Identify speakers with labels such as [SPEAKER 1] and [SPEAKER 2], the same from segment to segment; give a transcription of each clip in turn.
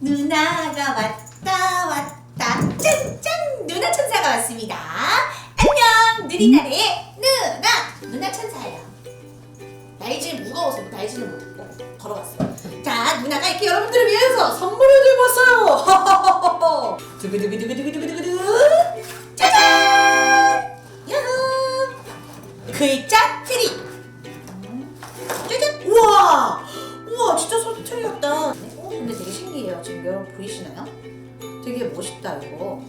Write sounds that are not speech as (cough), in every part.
[SPEAKER 1] 누나가 왔다 왔다. 짠짠. 누나 천사가 왔습니다. 안녕. 느리나래의 누나. 누나 천사예요. 날질 무거워서 날지는 못했고 걸어갔어요. 자 누나가 이렇게 여러분들을 위해서 선물을 들고 왔어요. (laughs) 두구두구두구두구두구두구 글자 트리. 짜잔. 우와. 우와 진짜 소리 트리 같다. 어, 근데 되게 신기해요. 지금 여러분 보이시나요? 되게 멋있다 이거.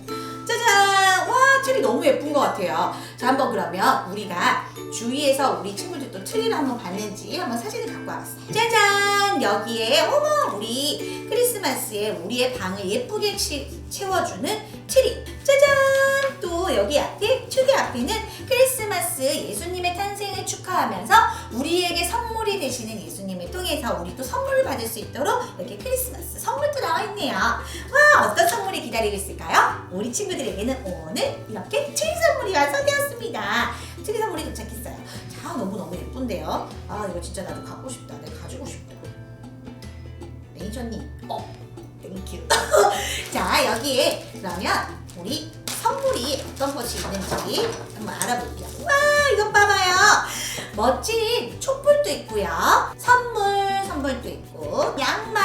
[SPEAKER 1] 짜잔. 와 트리 너무 예쁜 것 같아요. 자 한번 그러면 우리가 주위에서 우리 친구들도 트리를 한번 봤는지 한번 사진을 갖고 와봤어요. 짜잔. 여기에 어머 우리 크리스마스에 우리의 방을 예쁘게 치- 채워주는 트리 짜잔 또 여기 앞에 트리 앞에는 크리스마스 예수님의 탄생을 축하하면서 우리에게 선물이 되시는 예수님을 통해서 우리도 선물을 받을 수 있도록 이렇게 크리스마스 선물도 나와 있네요. 와 어떤 선물이 기다리고 있을까요? 우리 친구들에게는 오늘 이렇게 트리 선물이 완성되었습니다. 트리 선물이 도착했어요. 자 너무 너무 예쁜데요. 아 이거 진짜 나도 갖고 싶다. 내가 가지고 싶다. 매니저님, 어, 땡큐. (laughs) 자 여기에 그러면 우리 선물이 어떤 것이 있는지 한번 알아볼게요. 와 이것 봐봐요. 멋진 촛불도 있고요. 선물 선물도 있고 양말,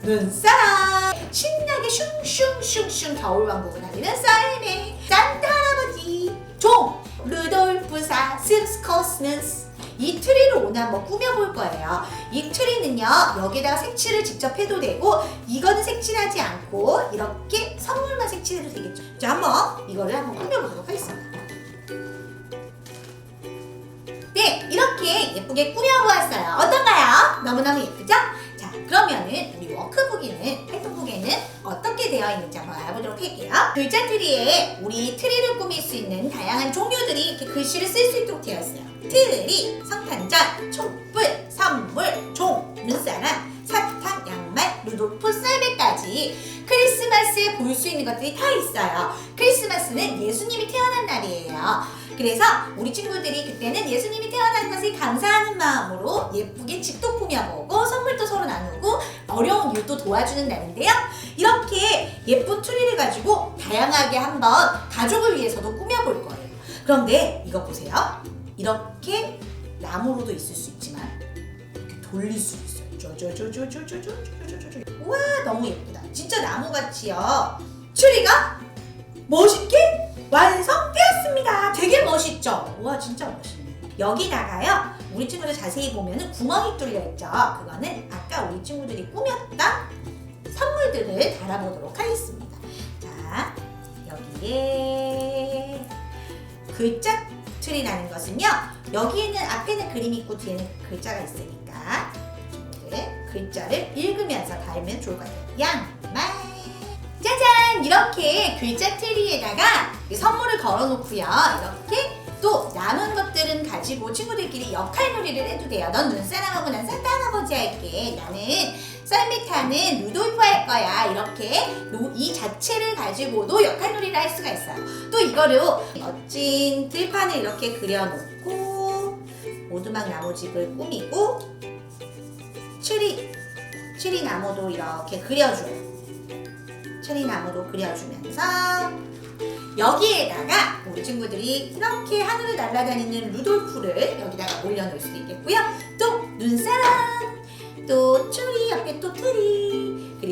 [SPEAKER 1] 눈사람, 신나게 슝슝슝슝 겨울왕국을 달리는 썰매, 산타 할아버지, 종, 루돌프 사 스코스누스 이 트리를 오늘 한번 꾸며볼 거예요. 이 트리는요, 여기다가 색칠을 직접 해도 되고, 이거는 색칠하지 않고, 이렇게 선물만 색칠해도 되겠죠. 자, 한번 이거를 한번 꾸며보도록 하겠습니다. 네, 이렇게 예쁘게 꾸며보았어요. 어떤가요? 너무너무 예쁘죠? 자, 그러면은 워크북에는, 활동북에는 어떻게 되어 있는지 한번 알아보도록 할게요. 글자 트리에 우리 트리를 꾸밀 수 있는 다양한 종류들이 이렇게 글씨를 쓸 수 있도록 되어 있어요. 트리, 성탄절, 촛불, 선물, 종, 눈사람, 사탕, 양말, 루돌프, 썰매까지 크리스마스에 볼 수 있는 것들이 다 있어요. 크리스마스는 예수님이 태어난 날이에요. 그래서 우리 친구들이 그때는 예수님이 태어난 것을 감사하는 마음으로 예쁘게 집도 꾸며보고 선물도 서로 나누고 어려운 일도 도와주는 날인데요. 이렇게 예쁜 트리를 가지고 다양하게 한번 가족을 위해서도 꾸며볼 거예요. 그런데 이거 보세요. 이렇게 나무로도 있을 수 있지만 이렇게 돌릴 수 있어요. 쪼쪼쪼쪼쪼쪼쪼쪼쪼. 우와 너무 예쁘다. 진짜 나무같이요. 트리가 멋있게 완성되었습니다. 되게 멋있죠? 와 진짜 멋있네. 여기다가요 우리 친구들 자세히 보면은 구멍이 뚫려 있죠. 그거는 아까 우리 친구들이 꾸몄던 선물들을 달아보도록 하겠습니다. 자 여기에 글자 틀이라는 것은요 여기에는 앞에는 그림 있고 뒤에는 글자가 있으니까 친구들 글자를 읽으면서 달면 좋을 것 같아요. 양말. 짜잔! 이렇게 글자 트리에다가 이 선물을 걸어놓고요. 이렇게 또 남은 것들은 가지고 친구들끼리 역할놀이를 해도 돼요. 넌 눈사람하고 난 산타 할아버지 할게. 나는 썰매 타는 루돌프 할 거야. 이렇게 노- 이 자체를 가지고도 역할놀이를 할 수가 있어요. 또 이거를 멋진 들판을 이렇게 그려놓고 오두막 나무집을 꾸미고 추리 추리 나무도 이렇게 그려줘요 체리 나무도 그려주면서 여기에다가 우리 친구들이 이렇게 하늘을 날아다니는 루돌프를 여기다가 올려놓을 수도 있겠고요. 또 눈사람, 또 추리 옆에 또 트리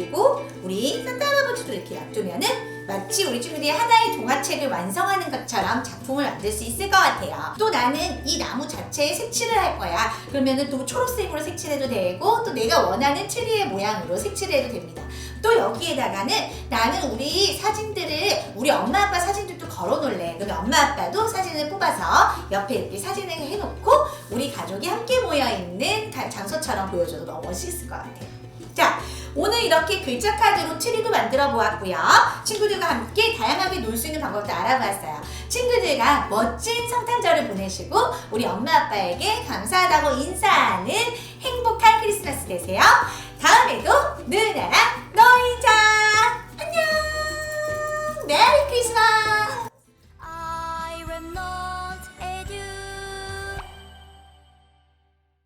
[SPEAKER 1] 그리고 우리 산타 할아버지도 이렇게 놔두면은 마치 우리 친구들이 하나의 동화책을 완성하는 것처럼 작품을 만들 수 있을 것 같아요. 또 나는 이 나무 자체에 색칠을 할 거야. 그러면은 또 초록색으로 색칠해도 되고 또 내가 원하는 트리의 모양으로 색칠해도 됩니다. 또 여기에다가는 나는 우리 사진들을 우리 엄마 아빠 사진들도 걸어놓을래. 그러면 엄마 아빠도 사진을 뽑아서 옆에 이렇게 사진을 해놓고 우리 가족이 함께 모여 있는 가- 장소처럼 보여줘도 너무 멋있을 것 같아요. 자, 오늘 이렇게 글자 카드로 트리도 만들어 보았고요. 친구들과 함께 다양하게 놀 수 있는 방법도 알아보았어요. 친구들과 멋진 성탄절을 보내시고 우리 엄마 아빠에게 감사하다고 인사하는 행복한 크리스마스 되세요. 다음에도 누나랑 놀자.